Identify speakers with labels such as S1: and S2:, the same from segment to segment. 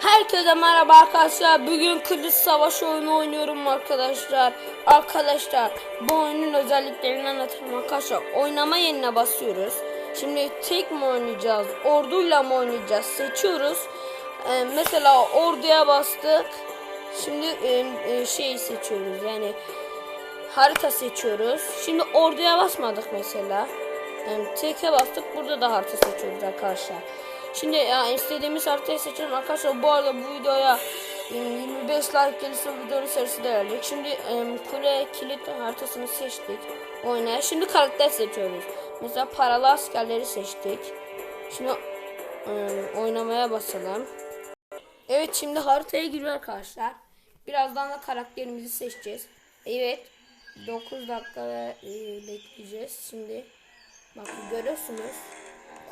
S1: Herkese merhaba arkadaşlar. Bugün Kılıç Savaş oyunu oynuyorum arkadaşlar. Arkadaşlar bu oyunun özelliklerini anlatayım arkadaşlar. Oynama yerine basıyoruz. Şimdi tek mi oynayacağız? Orduyla mı oynayacağız? Seçiyoruz. Ee, mesela orduya bastık. Şimdi e, e, şey seçiyoruz yani harita seçiyoruz. Şimdi orduya basmadık mesela. Yani teke bastık. Burada da harita seçiyoruz arkadaşlar. Şimdi ya istediğimiz haritayı seçelim arkadaşlar. Bu arada bu videoya e, 25 like gelirse videonun serisi de gelecek. Şimdi e, kule kilit haritasını seçtik. Oynaya. Şimdi karakter seçiyoruz. Mesela paralı askerleri seçtik. Şimdi e, oynamaya basalım. Evet şimdi haritaya giriyor arkadaşlar. Birazdan da karakterimizi seçeceğiz. Evet. 9 dakika ve, bekleyeceğiz. Şimdi bakın görüyorsunuz.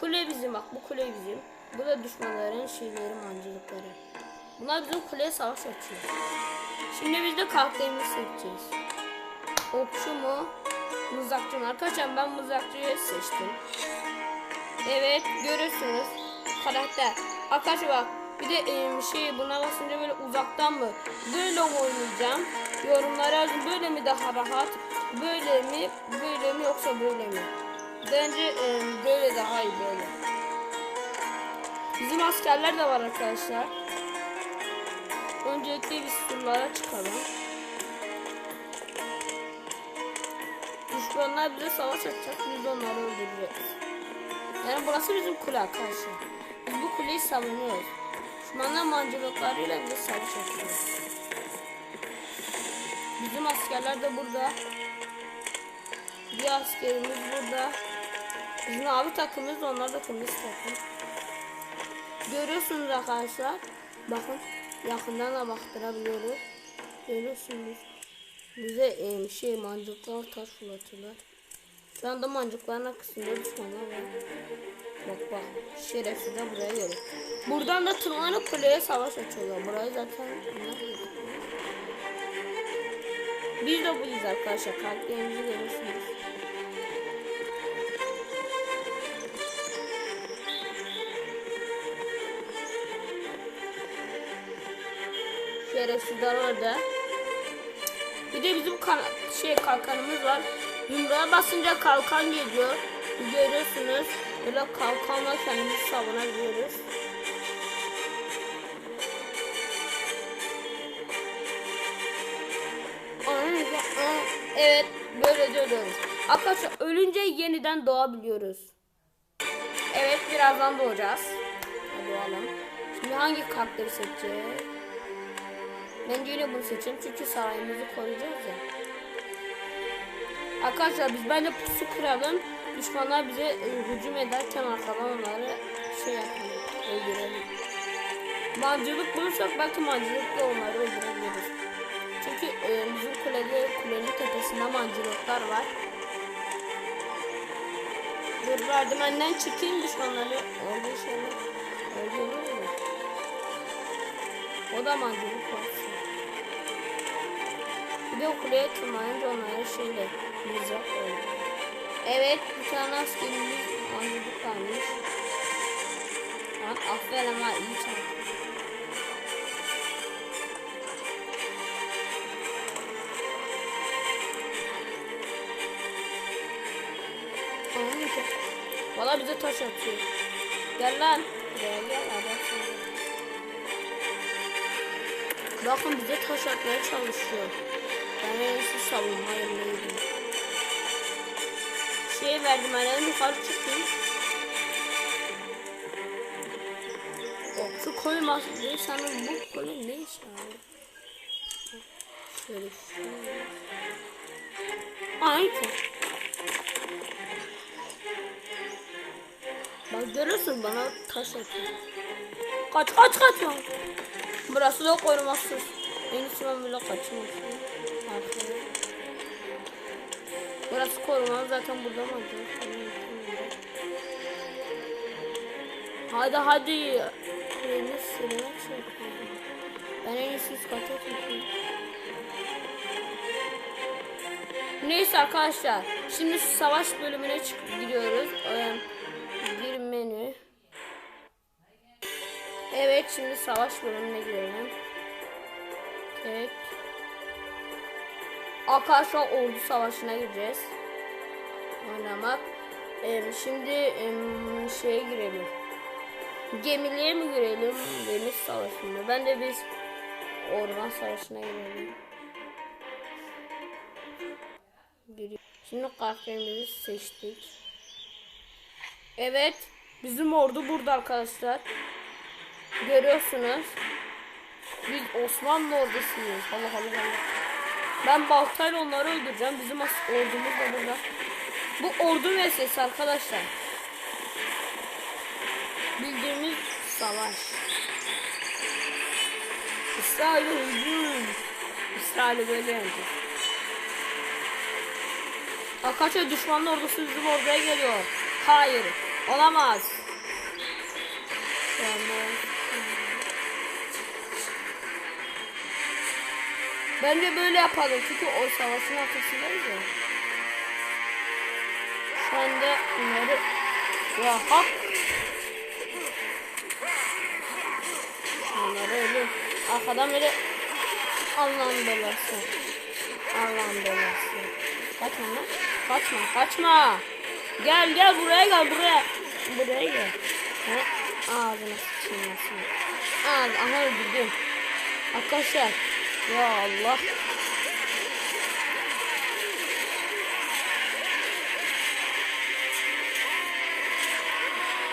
S1: Kule bizim bak bu kule bizim. Bu da düşmanların şeyleri mancılıkları. Bunlar bizim kuleye savaş açıyor. Şimdi biz de karakterimizi seçeceğiz. Okçu mu? Mızrakçı mı? Arkadaşlar ben mızrakçıyı seçtim. Evet görüyorsunuz. Karakter. Arkadaşlar bak bir de şey buna basınca böyle uzaktan mı? Böyle oynayacağım? Yorumlara yazın. Böyle mi daha rahat? Böyle mi? Böyle mi yoksa böyle mi? Bence böyle daha iyi böyle. Bizim askerler de var arkadaşlar. Öncelikle biz surlara çıkalım. Düşmanlar bize savaş açacak. Biz onları öldüreceğiz. Yani burası bizim kule arkadaşlar. Biz bu kuleyi savunuyoruz. Düşmanlar mancılıklarıyla bize savaş açıyor. Bizim askerler de burada. Bir askerimiz burada. Bizim abi takımımız onlar da temiz takım. Görüyorsunuz arkadaşlar. Bakın yakından da baktırabiliyoruz. Görüyorsunuz. Bize e, şey mancıklar taş fırlatıyorlar. Şu anda mancıkların arkasında düşmanlar var. Bak bak şerefsiz de buraya geliyor. Buradan da tırmanıp kuleye savaş açıyorlar. Burayı zaten Biz de buyuz arkadaşlar. Kalplerimizi görürsünüz. Şerefsizler orada. Bir de bizim kan şey kalkanımız var. Yumruğa basınca kalkan geliyor. Görüyorsunuz. Böyle kalkanla kendimizi savunabiliyoruz. Evet böyle diyoruz. Arkadaşlar ölünce yeniden doğabiliyoruz. Evet birazdan doğacağız. Doğalım. Şimdi hangi karakteri seçeceğiz? Bence yine bunu seçelim çünkü sarayımızı koruyacağız ya. Arkadaşlar biz bence pusu kuralım. Düşmanlar bize e, hücum ederken arkadan onları şey yapalım. Öldürelim. Mancılık bulursak belki mancılıkla onları öldürebiliriz. Çünkü e, bizim kulede, kulenin tepesinde mancılıklar var. Dur merdivenden çıkayım düşmanları orada inşallah öldürür? O da mancılık var. Bir de kuleye tırmanınca onlara şeyle mızrak oldu. Evet bir tane askerimiz mancılık varmış. Bak aferin ha iyi çarptı. Valla bize taş atıyor. Gel lan. Gel gel abatsın. Bakın bize taş atmaya çalışıyor. Ben en iyisi savunma yerindeydim. Şey verdim ben yukarı çıktım. Okçu koymaz diye sana bu kolu ne iş abi? Şöyle şöyle. Aynı. Bak görüyorsun bana taş atıyor. Kaç kaç kaç ya. Burası da korumasız. En böyle kaçayım. Arkaya. Burası korumalı zaten burada mı? Hadi hadi. Ben en iyisi üst kata. Neyse arkadaşlar. Şimdi savaş bölümüne çık gidiyoruz. Ee, bir menü. Evet şimdi savaş bölümüne girelim. Tek. Arkadaşlar ordu savaşına gireceğiz. Oynamak. Ee, şimdi em, şeye girelim. Gemiliğe mi girelim? Deniz savaşına. Ben de biz orman savaşına girelim. Şimdi karakterimizi seçtik. Evet. Bizim ordu burada arkadaşlar. Görüyorsunuz. Biz Osmanlı ordusuyuz. Allah Allah Allah. Ben baltayla onları öldüreceğim. Bizim ordumuz da burada. Bu ordu meselesi arkadaşlar. Bildiğimiz savaş. İsrail'e hücum. İsrail'i böyle yenecek. Arkadaşlar düşmanın ordusu bizim orduya geliyor. Hayır. Olamaz. Tamam. Bence böyle yapalım çünkü o savaşın ortasındayız ya. Şu anda bunları ya hak Bunları öyle. Arkadan böyle Allah'ın belası Allah'ın belası Kaçma lan. Kaçma kaçma. Gel gel buraya gel buraya. Buraya gel. Ha? Ağzına sıçayım nasıl Ağz, aha öldürdüm. Arkadaşlar Ya Allah.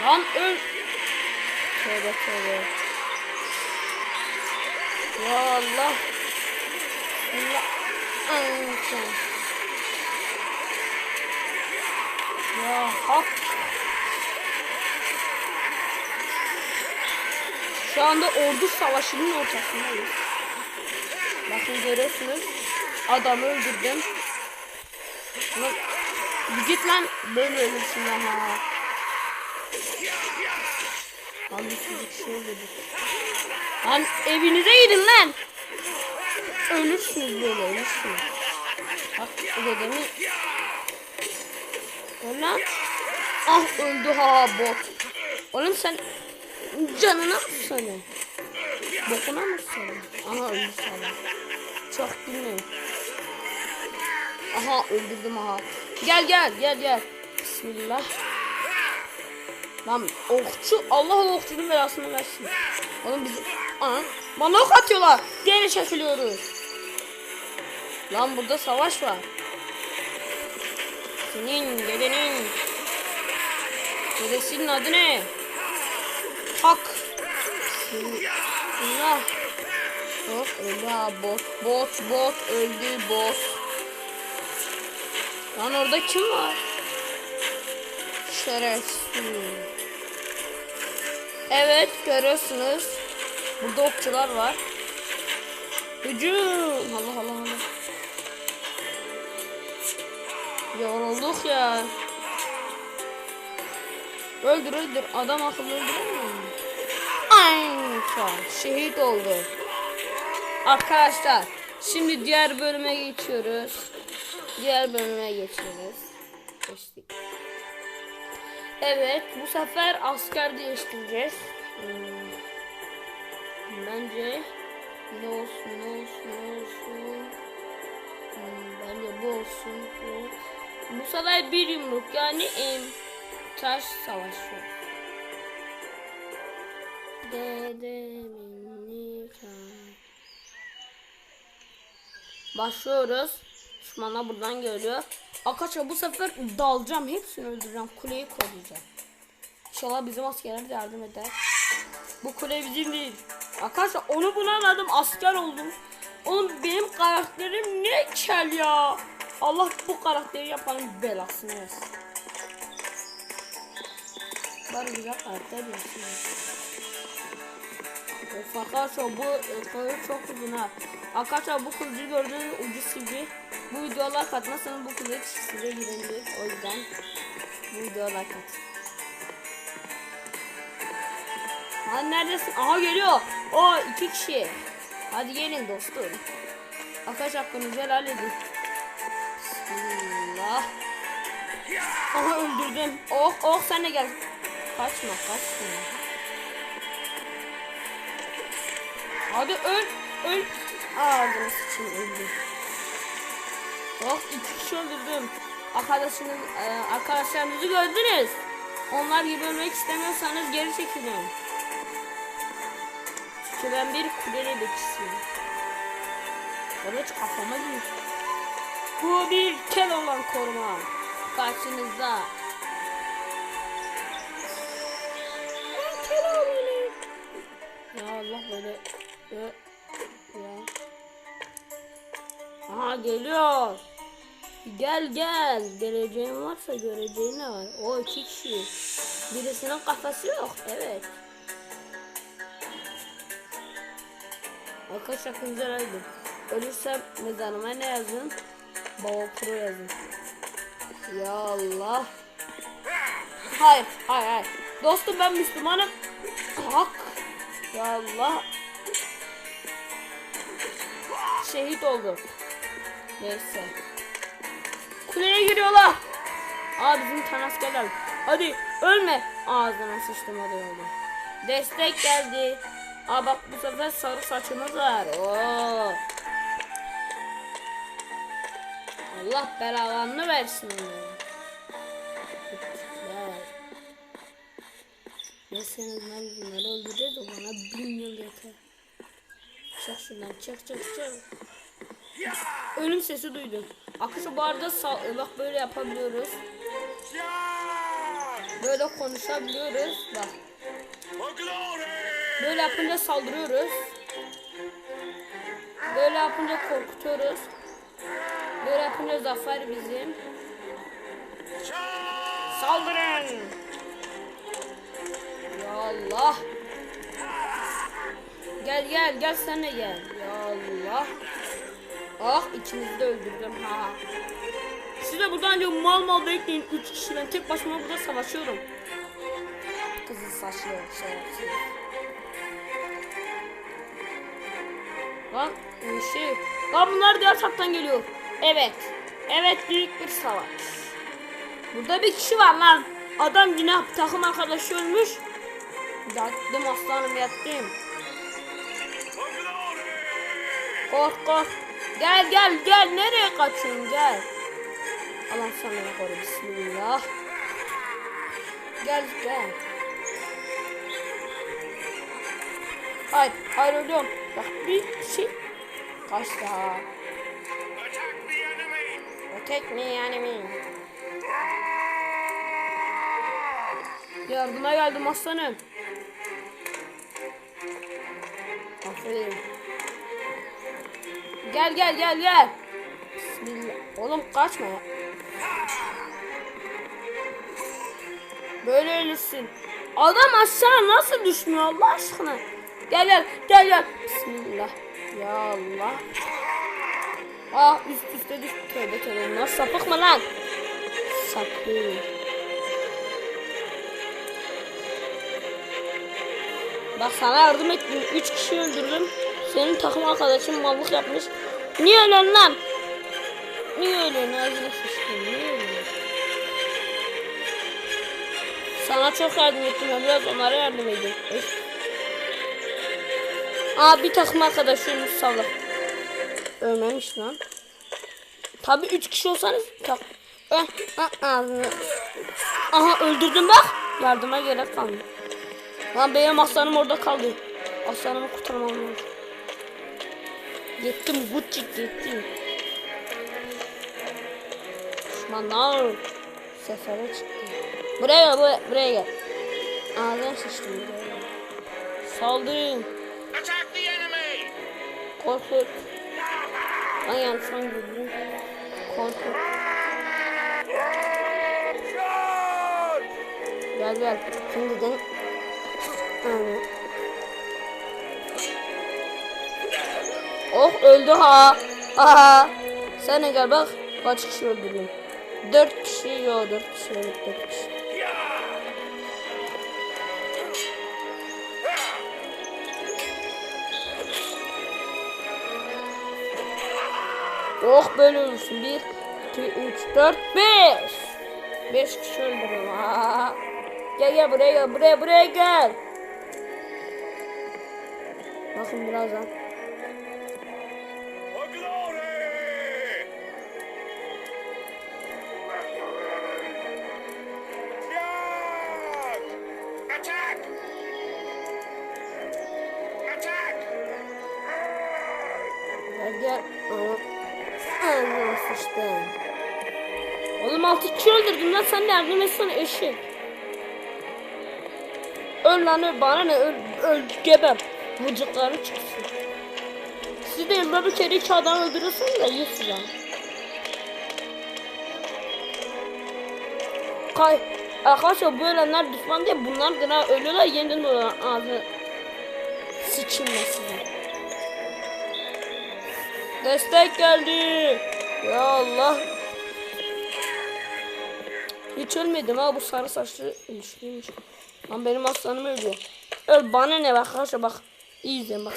S1: Lan öl. Tövbe tövbe. Ya Allah. Allah. Allah Ya hak. Şu anda ordu savaşının ortasındayız. Bakın görüyorsunuz. Adamı öldürdüm. Lan, git lan. Böyle ölürsün lan ha. Lan bir sürü kişi öldürdük. Lan evinize gidin lan. Ölürsünüz böyle ölürsünüz. Bak dedemi. Öl lan. Ah öldü ha bot. Oğlum sen canına mı senin? Bokuna mı senin? Aha öldü sana. Çok bilmiyorum. Aha öldürdüm aha. Gel gel gel gel. Bismillah. Lan okçu Allah o okçunun belasını versin. Oğlum bizi Aha, bana ok atıyorlar. Geri çekiliyoruz. Lan burada savaş var. Senin dedenin dedesinin adı ne? Hak. Allah. Bot öldü ha bot. Bot bot öldü bot. Lan orada kim var? Şerefsiz. Evet görüyorsunuz. Burada okçular var. Hücum. Allah Allah Allah. Yorulduk ya. Öldür öldür. Adam akıllı öldüremiyor mu? Aynen. Şehit oldu. Arkadaşlar şimdi diğer bölüme geçiyoruz. Diğer bölüme geçiyoruz. Geçtik. Evet bu sefer asker değiştireceğiz. Hmm. Bence ne olsun ne olsun ne olsun. Hmm, bence bu olsun. Bu, bu sefer bir yumruk yani em, taş savaşı. Dedemin nikahı. Başlıyoruz. Düşmanlar buradan geliyor. Arkadaşlar bu sefer dalacağım. Hepsini öldüreceğim. Kuleyi koruyacağım. İnşallah bizim askerler de yardım eder. Bu kule bizim değil. Arkadaşlar onu bulamadım. Asker oldum. Oğlum benim karakterim ne kel ya. Allah bu karakteri yapanın belasını versin. Bari güzel karakter versin. Arkadaşlar bu e, kılıç çok uzun ha. Arkadaşlar bu kılıcı gördüğünüz ucu sivri. Bu videolar katmazsanız bu kılıç size girebilir. O yüzden bu videolar kat. Lan neredesin? Aha geliyor. O iki kişi. Hadi gelin dostum. Arkadaşlar hakkınızı helal edin. Bismillah. Aha öldürdüm. Oh oh sen de gel. Kaçma kaçma. Hadi öl. Öl. Ağzını sıçayım öldüm. Oh iki kişi öldürdüm. Arkadaşınız, e, arkadaşlarınızı gördünüz. Onlar gibi ölmek istemiyorsanız geri çekilin. Çünkü ben bir kuleli bekçisiyim. Kılıç kafama girmiş. Bu bir kel olan koruma. Karşınızda. Ben kel olanım. Ya Allah böyle. Ya. Aha geliyor. Gel gel. Geleceğin varsa göreceğin var? O iki kişi. Birisinin kafası yok. Evet. Arkadaşlar güzel oldu. Ölürsem mezarıma ne yazın? Baba Pro yazın. Ya Allah. Hayır, hayır, hayır. Dostum ben Müslümanım. Hak. Ya Allah. Şehit oldum. Neyse. Kuleye giriyorlar. Aa bizim tanaskeler. Hadi ölme. Ağzına sıçtım hadi oldu. Destek geldi. Aa bak bu sefer sarı saçımız var. Oo. Allah belalarını versin. onlara. En azından bunları öldüreceğiz o bana bin yıl yeter. Çık şuradan çık çık çık. Ölüm sesi duydum. Bu arada sağ- bak böyle yapabiliyoruz. Böyle konuşabiliyoruz. Bak. Böyle yapınca saldırıyoruz. Böyle yapınca korkutuyoruz. Böyle yapınca zafer bizim. Saldırın. Ya Allah. Gel gel gel sen de gel. Ya Allah. Ah ikinizi de öldürdüm ha. Siz de buradan önce mal mal bekleyin. Üç kişi ben tek başıma burada savaşıyorum. Kızıl saçlı şerefsiz. Lan şey. Lan bunlar diğer taraftan geliyor. Evet. Evet büyük bir savaş. Burada bir kişi var lan. Adam yine takım arkadaşı ölmüş. Yattım aslanım yattım. Kork kork. Gel gel gel nereye kaçıyorsun gel. Allah sana koru bismillah. Gel gel. Hayır hayır ölüyorum. Bak bir şey. Kaç daha.
S2: Attack the enemy!
S1: Yardıma geldim aslanım. Aferin. Gel gel gel gel. Bismillah. Oğlum kaçma ya. Böyle ölürsün. Adam aşağı nasıl düşmüyor Allah aşkına? Gel gel gel gel. Bismillah. Ya Allah. Ah üst üste düş. Tövbe tövbe. Bunlar sapık mı lan? Sapık. Bak sana yardım ettim. Üç kişi öldürdüm. Senin takım arkadaşın mallık yapmış. Niye ölüyorsun lan? Niye ölüyorsun? Ağzına sıçtın. Niye ölüyorsun? Sana çok yardım ettim. Ben biraz onlara yardım edeyim. Aa bir takım arkadaşım salak. Ölmemiş lan. Tabi üç kişi olsanız tak. Eh, ah, ağzını. Aha öldürdüm bak. Yardıma gerek kalmadı. Lan benim aslanım orada kaldı. Aslanımı kurtarmam lazım. Gittim Gucci gittim. Düşmanlar sefere çıktı. Buraya gel buraya, buraya gel. Ağzına sıçtım. Saldırın. Korkut. Lan yanlıştan girdim. Korkut. Gel gel. Şimdi de. Oh öldü ha. Aha. Sen gel bak. Kaç kişi öldürdün? Dört kişi yok dört kişi evet dört kişi. Oh böyle ölürsün. Bir, iki, üç, dört, beş. Beş kişi öldürdüm. Ha. Gel gel buraya gel buraya buraya gel. Bakın birazdan. 6 kişi öldürdüm lan sen de yardım eşi. Öl lan öl bana ne öl, öl gebem. Vıcıkları çıksın. Siz de yılda bir kere iki adam öldürüyorsunuz da yiyorsunuz yani. Kay Arkadaşlar bu ölenler düşman değil bunlar da ölüyorlar yeniden dolan ağzı sıçayım ben size. Destek geldi. Ya Allah hiç ölmedim ha bu sarı saçlı ilişkiymiş. Lan benim aslanım ölüyor. Öl bana ne bak arkadaşlar bak. İyi izleyin bak.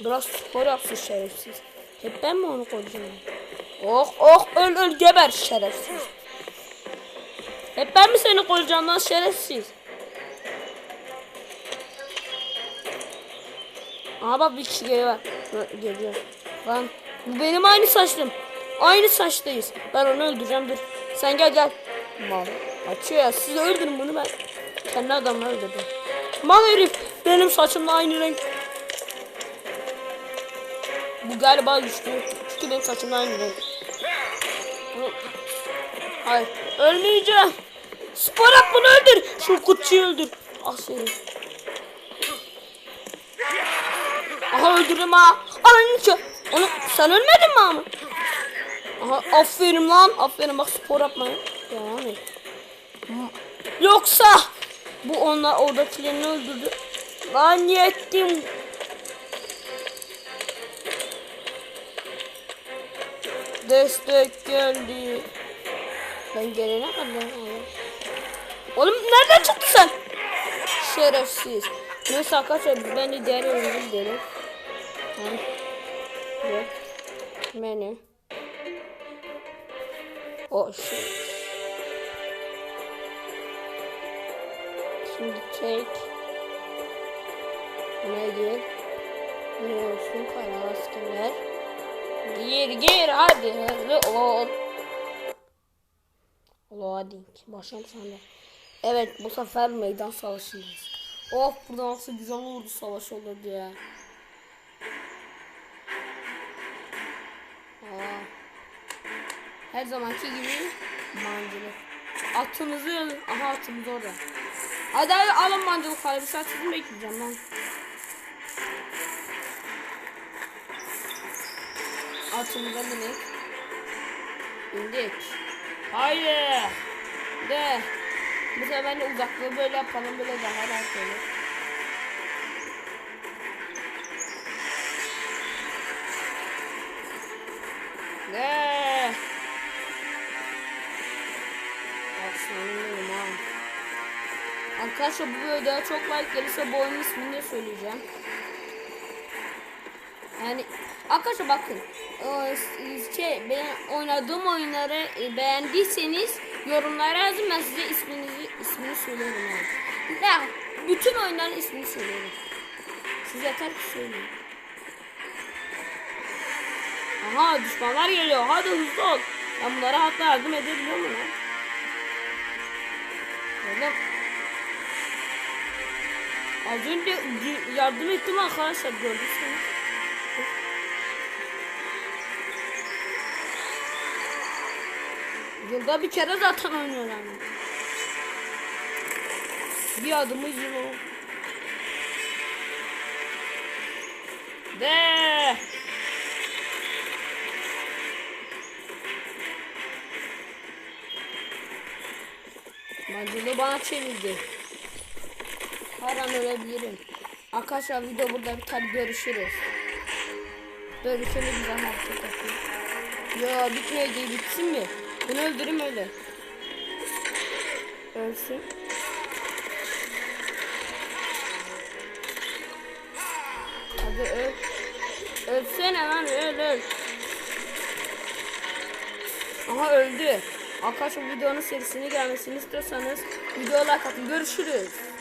S1: Biraz spor yapsın şerefsiz. Hep ben mi onu koyacağım? Oh oh öl öl geber şerefsiz. Hep ben mi seni koyacağım lan şerefsiz? Aha bak bir kişi geliyor. Geliyor. Lan bu benim aynı saçlım. Aynı saçtayız. Ben onu öldüreceğim dur. Sen gel gel. Mal. Açıyor ya siz öldürün bunu ben. Kendi adamı öldürdüm. Mal herif. Benim saçımla aynı renk. Bu galiba güçlü. Çünkü benim saçımla aynı renk. Hayır. Ölmeyeceğim. Spor yap bunu öldür. Şu kutçuyu öldür. Ah seni. Aha öldürdüm ha. Ananı. Onu sen ölmedin mi ama? Aha aferin lan. Aferin bak spor yapmaya. Devam et. Yoksa bu onlar oradakilerini öldürdü. Lan yettim. Destek geldi. Ben gelene kadar. Oğlum nereden çıktın sen? Şerefsiz. Neyse arkadaşlar ben de diğer oyunu gidelim. Ha. Şey. Şimdi tek. Buna gir. Ne olsun kara askerler. Gir gir hadi hızlı ol. Loading. Başlam sende. Evet bu sefer meydan savaşındayız. Oh burada nasıl güzel olurdu savaş olurdu ya. Her zamanki gibi mancılık. Atımızı aha atımız orada. Hadi alın mancılık hadi bir saat sizin bekleyeceğim lan. Atımıza binek. İndik. Haydi. De. Bu sefer de uzaklığı böyle yapalım böyle daha rahat olur. De. Benim ha. Arkadaşlar bu videoya çok like gelirse bu oyunun ismini de söyleyeceğim. Yani arkadaşlar bakın şey ben oynadığım oyunları e, beğendiyseniz yorumlara yazın ben size isminizi ismini söylerim yani. Ya bütün oyunların ismini söylerim. Siz yeter ki söyleyin. Aha düşmanlar geliyor. Hadi hızlı ol. Ben bunlara hatta yardım edebiliyor muyum? Oğlum. Az önce yardım ettim arkadaşlar gördünüz Yılda bir kere zaten oynuyor yani. Bir adımı izin o. De. Mancını bana çevirdi. Her an ölebilirim. Arkadaşlar video burada biter görüşürüz. Şöyle güzel hareket yapayım. Ya bitmedi bitsin mi? Bunu öldürüm öyle. Ölsün. Hadi öl. Ölsene lan öl öl. Aha öldü. Arkadaşlar videonun serisini gelmesini istiyorsanız video like atın. Görüşürüz.